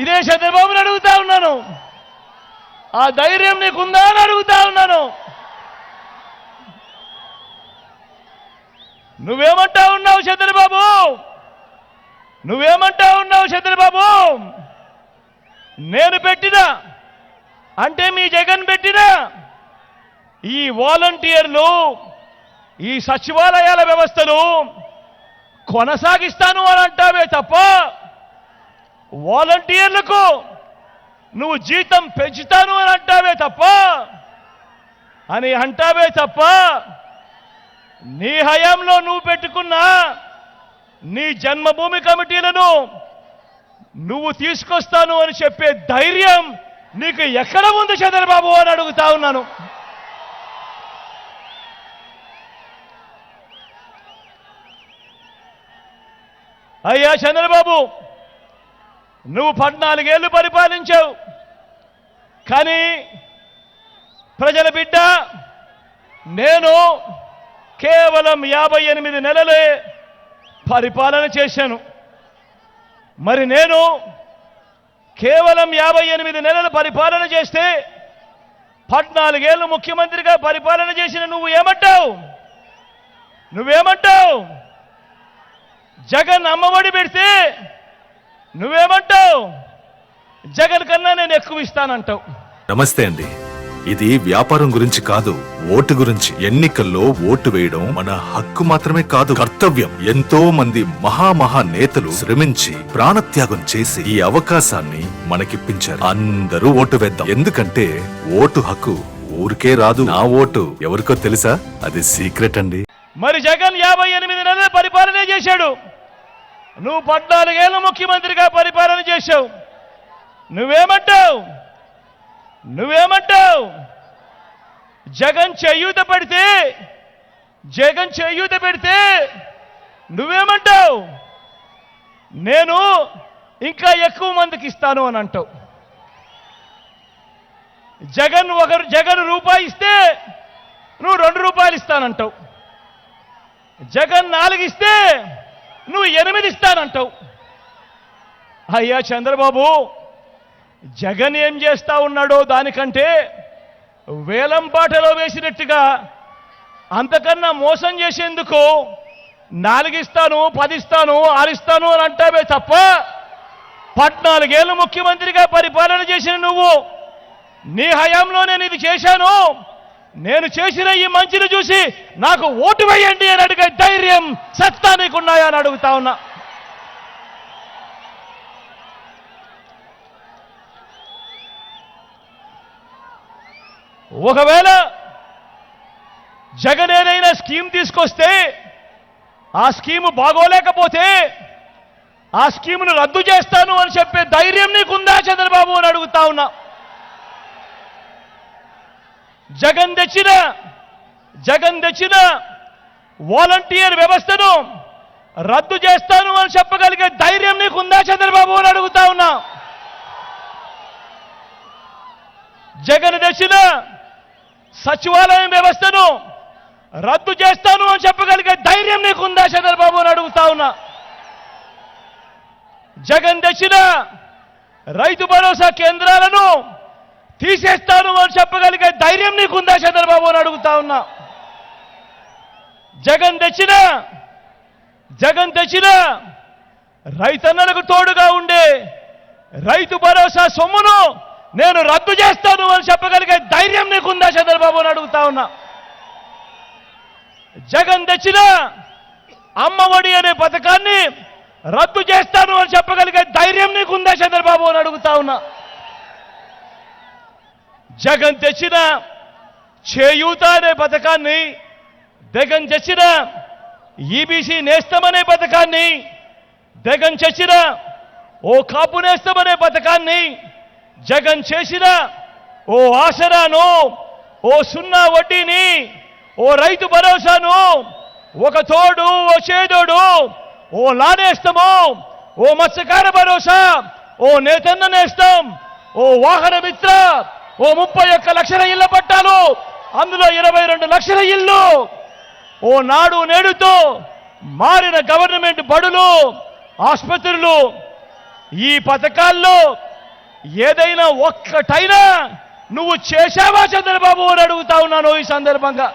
ఇదే చంద్రబాబుని అడుగుతా ఉన్నాను. ఆ ధైర్యం నీకుందా అని అడుగుతా ఉన్నాను. నువ్వేమంటా ఉన్నావు చంద్రబాబు? నువ్వేమంటా ఉన్నావు చంద్రబాబు? నేను పెట్టిన అంటే మీ జగన్ పెట్టిన ఈ వాలంటీర్లు ఈ సచివాలయాల వ్యవస్థను కొనసాగిస్తాను అని అంటావే తప్ప వాలంటీర్లకు నువ్వు జీతం పెంచుతాను అని అంటావే తప్ప అని అంటావే తప్ప నీ హయాంలో నువ్వు పెట్టుకున్న నీ జన్మభూమి కమిటీలను నువ్వు తీసుకొస్తాను అని చెప్పే ధైర్యం నీకు ఎక్కడ ఉంది చంద్రబాబు అని అడుగుతా ఉన్నాను. అయ్యా చంద్రబాబు నువ్వు పద్నాలుగేళ్ళు పరిపాలించావు. కానీ ప్రజల బిడ్డ నేను కేవలం యాభై ఎనిమిది నెలలే పరిపాలన చేశాను. మరి నేను కేవలం యాభై ఎనిమిది నెలలు పరిపాలన చేస్తే పద్నాలుగేళ్ళు ముఖ్యమంత్రిగా పరిపాలన చేసిన నువ్వు ఏమంటావు? నువ్వేమంటావు? జగన్ అమ్మఒడి పెడితే నువ్వేమంటావు? జగన్ కన్నా నేను ఎక్కువ ఇస్తానంటావు. నమస్తే అండి. ఇది వ్యాపారం గురించి కాదు ఓటు గురించి. ఎన్నికల్లో ఓటు వేయడం మన హక్కు మాత్రమే కాదు కర్తవ్యం. ఎంతో మంది మహామహా నేతలు శ్రమించి ప్రాణత్యాగం చేసి ఈ అవకాశాన్ని మనకిప్పించారు. అందరూ ఓటు వేద్దాం. ఎందుకంటే ఓటు హక్కు ఊరికే రాదు. నా ఓటు ఎవరికో తెలుసా? అది సీక్రెట్ అండి. మరి జగన్ యాభై ఎనిమిది నెలలు నువ్వు పద్నాలుగేళ్ళు ముఖ్యమంత్రిగా పరిపాలన చేశావు. నువ్వేమంటావు? నువ్వేమంటావు? జగన్ చేయూత పెడితే జగన్ చేయూత పెడితే నువ్వేమంటావు? నేను ఇంకా ఎక్కువ మందికి ఇస్తాను అని అంటావు. జగన్ ఒకరు జగన్ రూపాయి ఇస్తే నువ్వు రెండు రూపాయలు ఇస్తానంటావు. జగన్ నాలుగు ఇస్తే నువ్వు ఎనిమిది ఇస్తానంటావు అయ్యా చంద్రబాబు జగన్ ఏం చేస్తా ఉన్నాడో దానికంటే వేలం పాటలో వేసినట్టుగా అంతకన్నా మోసం చేసేందుకు నాలుగిస్తాను పదిస్తాను ఆరిస్తాను అని అంటావే తప్ప పద్నాలుగేళ్ళు ముఖ్యమంత్రిగా పరిపాలన చేసిన నువ్వు నీ హయాంలో నేను ఇది చేశాను. నేను చేసిన ఈ మంచిని చూసి నాకు ఓటు వేయండి అని అడిగే ధైర్యం సత్తా నీకున్నాయా అని అడుగుతా ఉన్నా. ఒకవేళ జగన్ ఏదైనా స్కీమ్ తీసుకొస్తే ఆ స్కీము బాగోలేకపోతే ఆ స్కీమును రద్దు చేస్తాను అని చెప్పే ధైర్యం నీకుందా చంద్రబాబు అని అడుగుతా ఉన్నా. జగన్ తెచ్చిన జగన్ తెచ్చిన వాలంటీర్ వ్యవస్థను రద్దు చేస్తాను అని చెప్పగలిగే ధైర్యం నీకుందా చంద్రబాబు అని అడుగుతా ఉన్నా. జగన్ తెచ్చిన సచివాలయం వ్యవస్థను రద్దు చేస్తాను అని చెప్పగలిగే ధైర్యం నీకుందా చంద్రబాబు అని అడుగుతా ఉన్నా. జగన్ తెచ్చిన రైతు భరోసా కేంద్రాలను తీసేస్తాను అని చెప్పగలిగే ధైర్యం నీకుందా చంద్రబాబు అని అడుగుతా ఉన్నా. జగన్ తెచ్చిన జగన్ తెచ్చిన రైతన్నలకు తోడుగా ఉండే రైతు భరోసా సొమ్మును నేను రద్దు చేస్తాను అని చెప్పగలిగే ధైర్యం నీకుందా చంద్రబాబు అని అడుగుతా ఉన్నా. జగన్ తెచ్చిన అమ్మఒడి అనే పథకాన్ని రద్దు చేస్తాను అని చెప్పగలిగే ధైర్యం నీకుందా చంద్రబాబు అని అడుగుతా ఉన్నా. జగన్ తెచ్చిన చేయూత అనే పథకాన్ని జగన్ తెచ్చిన ఈబీసీ నేస్తమనే పథకాన్ని జగన్ తెచ్చిన ఓ కాపు నేస్తమనే పథకాన్ని జగన్ చేసిన ఓ ఆసరాను ఓ సున్నా వడ్డీని ఓ రైతు భరోసాను ఒక తోడు ఓ చేదోడు ఓ లానేస్తము ఓ మత్స్యకార భరోసా ఓ నేతన్న నేస్తం ఓ వాహన మిత్ర ఓ ముప్పై ఒక్క లక్షల ఇళ్ళ పట్టాలు అందులో ఇరవై రెండు లక్షల ఇల్లు ఓ నాడు నేడుతో మారిన గవర్నమెంట్ బడులు ఆసుపత్రులు ఈ పథకాల్లో ఏదైనా ఒక్కటైనా నువ్వు చేశావా చంద్రబాబు అని అడుగుతా ఉన్నాను ఈ సందర్భంగా.